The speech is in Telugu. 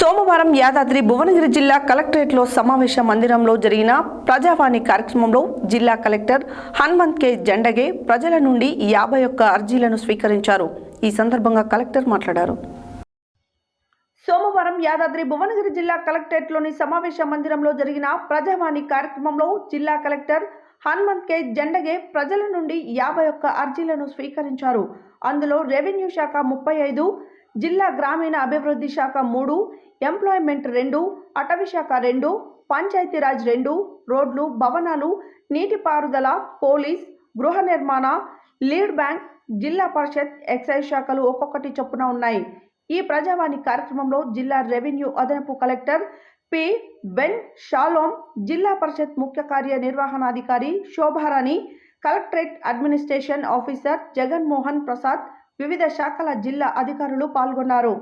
సోమవారం యాదాద్రి భువనగిరి జిల్లా కలెక్టరేట్లో సమావేశ మందిరంలో జరిగిన ప్రజావాణి కార్యక్రమంలో జిల్లా కలెక్టర్ హనుమంత్ కె. జండగే ప్రజల నుండి యాభై ఒక్క అర్జీలను స్వీకరించారు. ఈ సందర్భంగా కలెక్టర్ మాట్లాడారు. సోమవారం యాదాద్రి భువనగిరి జిల్లా కలెక్టరేట్లోని సమావేశ మందిరంలో జరిగిన ప్రజావాణి కార్యక్రమంలో జిల్లా కలెక్టర్ హనుమంత్ కె. జండగే ప్రజల నుండి యాభై ఒక్క అర్జీలను స్వీకరించారు. అందులో రెవెన్యూ శాఖ ముప్పై ఐదు జిల్లా గ్రామీణ అభివృద్ధి శాఖ మూడు ఎంప్లాయ్మెంట్ రెండు అటవీ శాఖ రెండు పంచాయతీరాజ్ రెండు రోడ్లు భవనాలు నీటిపారుదల పోలీస్ గృహ నిర్మాణ లీడ్ బ్యాంక్ జిల్లా పరిషత్ ఎక్సైజ్ శాఖలు ఒక్కొక్కటి చొప్పున ఉన్నాయి. ఈ ప్రజావాణి కార్యక్రమంలో జిల్లా రెవెన్యూ అదనపు కలెక్టర్ పి. బెన్. షాలోమ్ జిల్లా పరిషత్ ముఖ్య కార్యనిర్వహణాధికారి Shobharani collectorate administration officer Jaganmohan Prasad వివిధ శాఖల జిల్లా అధికారులు పాల్గొన్నారు.